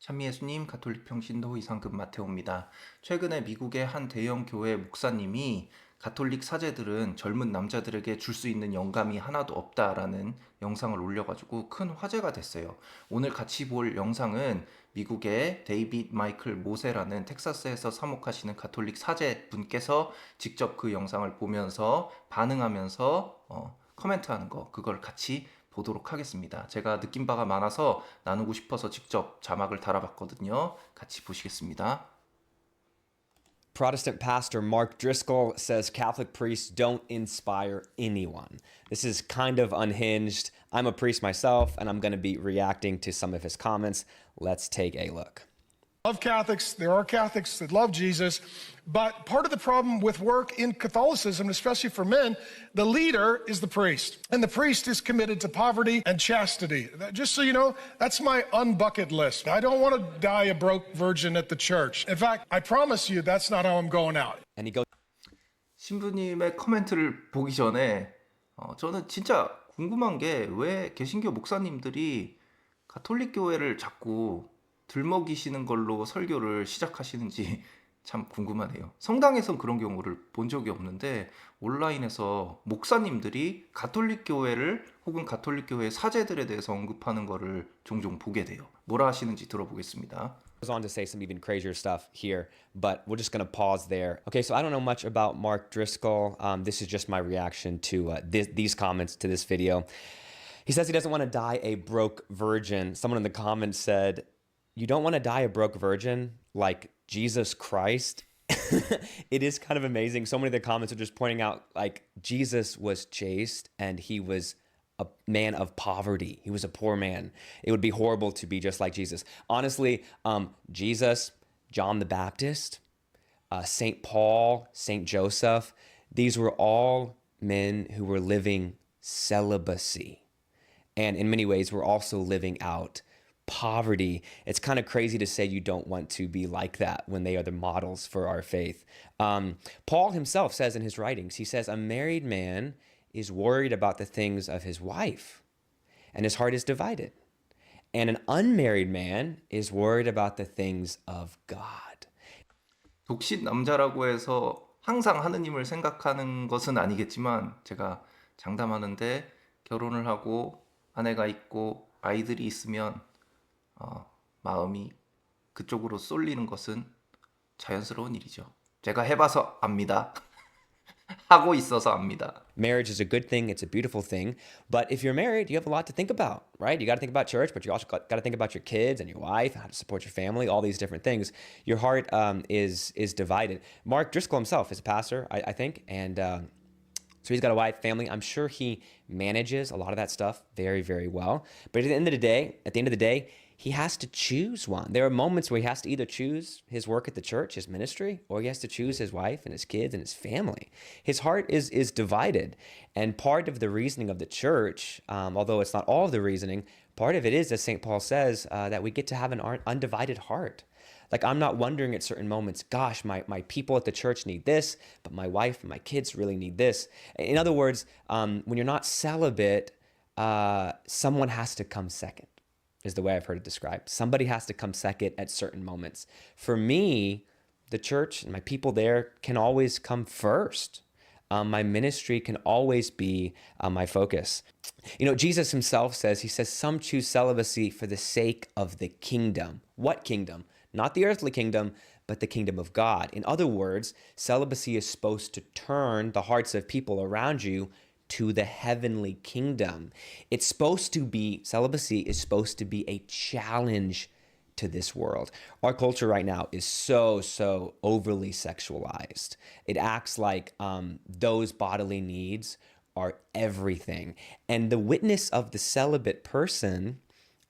찬미예수님 가톨릭 평신도 이상급 마테오입니다. 최근에 미국의 한 대형 교회 목사님이 가톨릭 사제들은 젊은 남자들에게 줄 수 있는 영감이 하나도 없다라는 영상을 올려가지고 큰 화제가 됐어요. 오늘 같이 볼 영상은 미국의 데이빗 마이클 모세라는 텍사스에서 사목하시는 가톨릭 사제 분께서 직접 그 영상을 보면서 반응하면서 어, 코멘트하는 거 그걸 같이 보도록 하겠습니다. 제가 느낀 바가 많아서 나누고 싶어서 직접 자막을 달아봤거든요. 같이 보시겠습니다. Protestant pastor Mark Driscoll says Catholic priests don't inspire anyone. This is kind of unhinged. I'm a priest myself, and I'm going to be reacting to some of his comments. Let's take a look. Love Catholics. There are Catholics that love Jesus. But part of the problem with work in Catholicism, especially for men, the leader is the priest. And the priest is committed to poverty and chastity. Just so you know, that's my unbucket list. I don't want to die a broke virgin at the church. In fact, I promise you that's not how I'm going out. And he goes 신부님의 코멘트를 보기 전에 어, 저는 진짜 궁금한 게 왜 개신교 목사님들이 가톨릭 교회를 자꾸 들먹이시는 걸로 설교를 시작하시는지 참 궁금하네요. 성당에선 그런 경우를 본 적이 없는데 온라인에서 목사님들이 가톨릭 교회를 혹은 가톨릭 교회 사제들에 대해서 언급하는 거를 종종 보게 돼요. 뭐라 하시는지 들어보겠습니다. goes on to say some even crazier stuff here, but we're just going to pause there. Okay, so I don't know much about Mark Driscoll. Um, this is just my reaction to uh, this, these comments to this video. He says he doesn't want to die a broke virgin. Someone in the comments said, You don't want to die a broke virgin like Jesus Christ? it is kind of amazing. So many of the comments are just pointing out like Jesus was chaste and he was a man of poverty. He was a poor man. It would be horrible to be just like Jesus. Honestly, um, Jesus, John the Baptist, uh, Saint Paul, Saint Joseph, these were all men who were living celibacy. And in many ways, were also living out poverty. It's kind of crazy to say you don't want to be like that when they are the models for our faith. Um, Paul himself says in his writings, he says, A married man is worried about the things of his wife, and his heart is divided. And an unmarried man is worried about the things of God. 독신 남자라고 해서 항상 하느님을 생각하는 것은 아니겠지만 제가 장담하는데 결혼을 하고 아내가 있고 아이들이 있으면 어, 마음이 그쪽으로 쏠리는 것은 자연스러운 일이죠. 제가 해봐서 압니다. 하고 있어서 압니다. Marriage is a good thing, it's a beautiful thing. But if you're married, you have a lot to think about, right? You got to think about church, but you also got, got to think about your kids and your wife, how to support your family, all these different things. Your heart um, is is divided. Mark Driscoll himself is a pastor, I, I think, and um, so he's got a wife, family. I'm sure he manages a lot of that stuff very, very well. But at the end of the day, at the end of the day, he has to choose one. There are moments where he has to either choose his work at the church, his ministry, or he has to choose his wife and his kids and his family. His heart is is divided, and part of the reasoning of the church, um, although it's not all of the reasoning, part of it is, as Saint Paul says, uh, that we get to have an undivided heart. Like I'm not wondering at certain moments, gosh, my, my people at the church need this, but my wife and my kids really need this. In other words, um, when you're not celibate, uh, someone has to come second, is the way I've heard it described. Somebody has to come second at certain moments. For me, the church and my people there can always come first. Um, my ministry can always be uh, my focus. You know, Jesus himself says, He says, some choose celibacy for the sake of the kingdom. What kingdom? Not the earthly kingdom, but the kingdom of God. In other words, celibacy is supposed to turn the hearts of people around you to the heavenly kingdom. It's supposed to be, celibacy is supposed to be a challenge to this world. Our culture right now is so, so overly sexualized. It acts like um, those bodily needs are everything. And the witness of the celibate person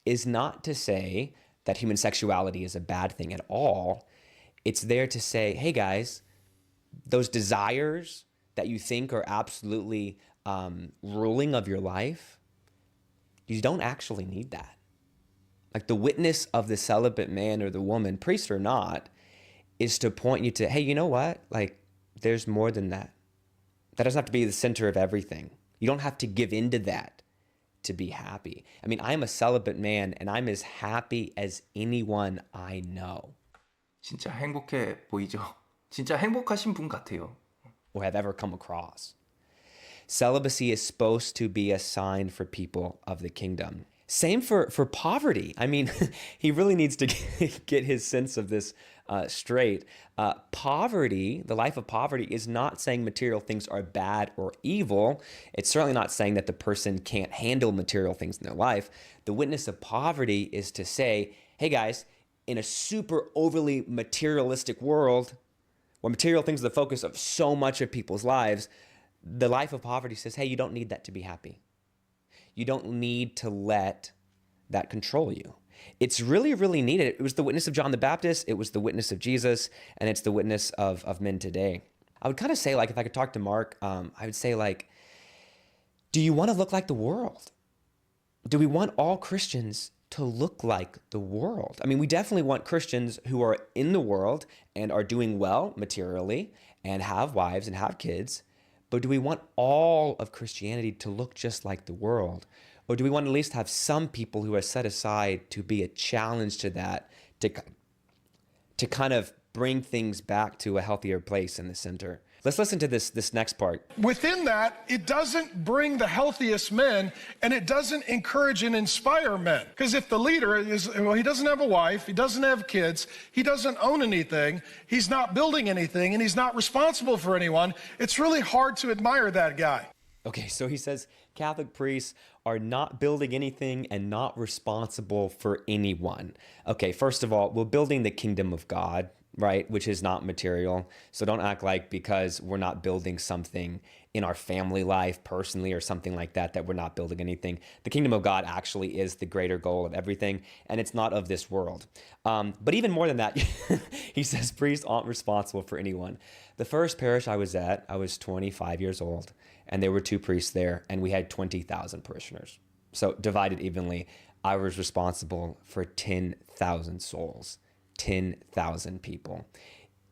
is not to say that human sexuality is a bad thing at all. It's there to say, hey guys, those desires that you think are absolutely um, ruling of your life, you don't actually need that. Like the witness of the celibate man or the woman, priest or not, is to point you to, hey, you know what? Like, there's more than that. That doesn't have to be the center of everything. You don't have to give into that to be happy. I mean, I'm a celibate man and I'm as happy as anyone I know 진짜 행복해 보이죠? 진짜 행복하신 분 같아요. or have ever come across. Celibacy is supposed to be a sign for people of the kingdom. Same for, for poverty. I mean, he really needs to get his sense of this uh, straight. Uh, poverty, the life of poverty, is not saying material things are bad or evil. It's certainly not saying that the person can't handle material things in their life. The witness of poverty is to say, hey guys, in a super overly materialistic world, where material things are the focus of so much of people's lives, the life of poverty says, hey, you don't need that to be happy. You don't need to let that control you. It's really, really needed. It was the witness of John the Baptist, it was the witness of Jesus, and it's the witness of, of men today. I would kind of say, like, if I could talk to Mark, um, I would say, like, do you want to look like the world? Do we want all Christians to look like the world? I mean, we definitely want Christians who are in the world and are doing well materially and have wives and have kids. But do we want all of Christianity to look just like the world? Or do we want to at least have some people who are set aside to be a challenge to that, to, to kind of bring things back to a healthier place in the center? Let's listen to this, this next part. Within that, it doesn't bring the healthiest men and it doesn't encourage and inspire men. Because if the leader is, well, he doesn't have a wife, he doesn't have kids, he doesn't own anything, he's not building anything, and he's not responsible for anyone, it's really hard to admire that guy. Okay, so he says Catholic priests are not building anything and not responsible for anyone. Okay, first of all, we're building the kingdom of God, right? Which is not material. So don't act like because we're not building something in our family life personally or something like that, that we're not building anything. The kingdom of God actually is the greater goal of everything, and it's not of this world. Um, but even more than that, he says priests aren't responsible for anyone. The first parish I was at, I was 25 years old, and there were two priests there, and we had 20,000 parishioners. So divided evenly, I was responsible for 10,000 souls. 10,000 people.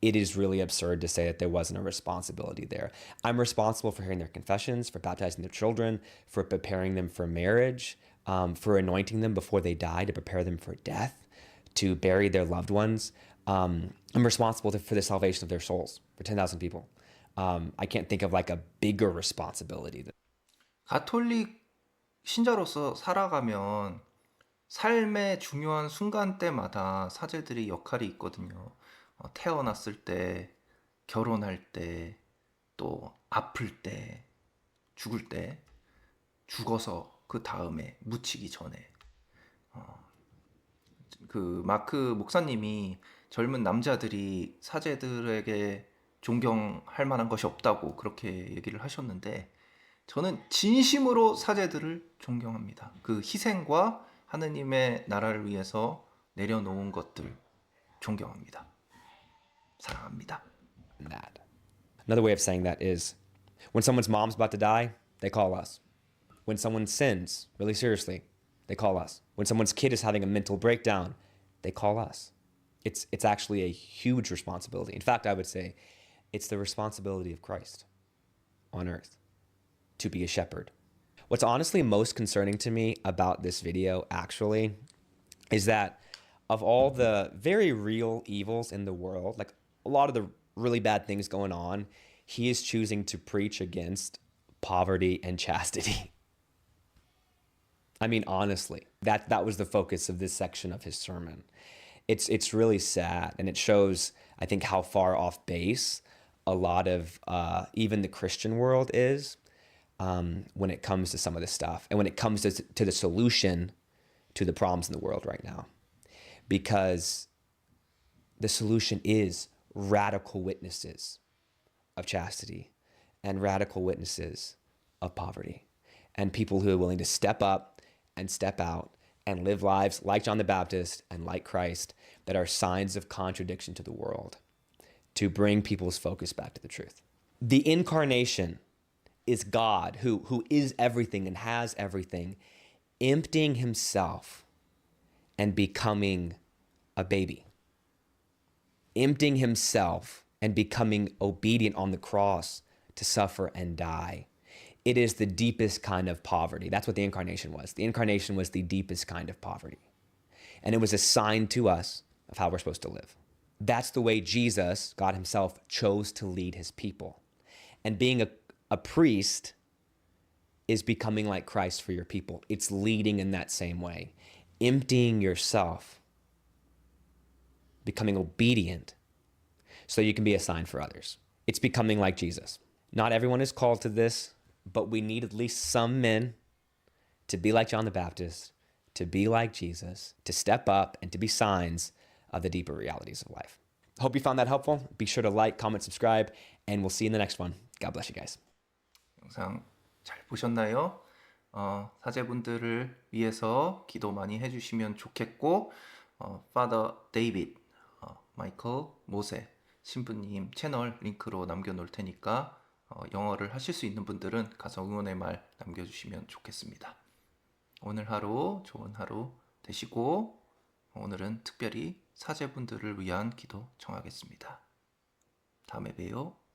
It is really absurd to say that there wasn't a responsibility there. I'm responsible for hearing their confessions, for baptizing their children, for preparing them for marriage, um, for anointing them before they die to prepare them for death, to bury their loved ones. Um, I'm responsible for the salvation of their souls for 10,000 people. Um, I can't think of like a bigger responsibility. 가톨릭 신자로서 살아가면 삶의 중요한 순간 때마다 사제들이 역할이 있거든요. 어, 태어났을 때, 결혼할 때, 또 아플 때, 죽을 때, 죽어서 그 다음에 묻히기 전에. 어, 그 마크 목사님이 젊은 남자들이 사제들에게 존경할 만한 것이 없다고 그렇게 얘기를 하셨는데 저는 진심으로 사제들을 존경합니다. 그 희생과 하느님의 나라를 위해서 내려놓은 것들 존경합니다. 사랑합니다. that. Another way of saying that is when someone's mom's about to die, they call us. When someone sins really seriously, they call us. When someone's kid is having a mental breakdown, they call us. It's, it's actually a huge responsibility. In fact, I would say it's the responsibility of Christ on earth to be a shepherd. What's honestly most concerning to me about this video, actually, is that of all the very real evils in the world, like a lot of the really bad things going on, he is choosing to preach against poverty and chastity. I mean, honestly, that that was the focus of this section of his sermon. It's it's really sad, and it shows, I think, how far off base a lot of uh, even the Christian world is um, when it comes to some of this stuff, and when it comes to to the solution to the problems in the world right now, because the solution is radical witnesses of chastity and radical witnesses of poverty and people who are willing to step up and step out and live lives like John the Baptist and like Christ that are signs of contradiction to the world to bring people's focus back to the truth. The incarnation is God who, who is everything and has everything, emptying himself and becoming a baby emptying himself and becoming obedient on the cross to suffer and die. it is the deepest kind of poverty. That's what the incarnation was. The incarnation was the deepest kind of poverty. And it was a sign to us of how we're supposed to live. That's the way Jesus, God Himself, chose to lead His people. And being a, a priest is becoming like Christ for your people. It's leading in that same way, emptying yourself, becoming obedient so you can be a sign for others. It's becoming like Jesus. Not everyone is called to this, but we need at least some men to be like John the Baptist, to be like Jesus, to step up and to be signs of the deeper realities of life. Hope you found that helpful. Be sure to like, comment, subscribe, and we'll see you in the next one. God bless you guys. 영상 잘 보셨나요? 어, 사제분들을 위해서 기도 많이 해주시면 좋겠고 어, Father David, 어, 마이클 모세 신부님 채널 링크로 남겨놓을 테니까 어, 영어를 하실 수 있는 분들은 가서 응원의 말 남겨주시면 좋겠습니다. 오늘 하루 좋은 하루 되시고 오늘은 특별히 사제분들을 위한 기도 청하겠습니다. 다음에 봬요.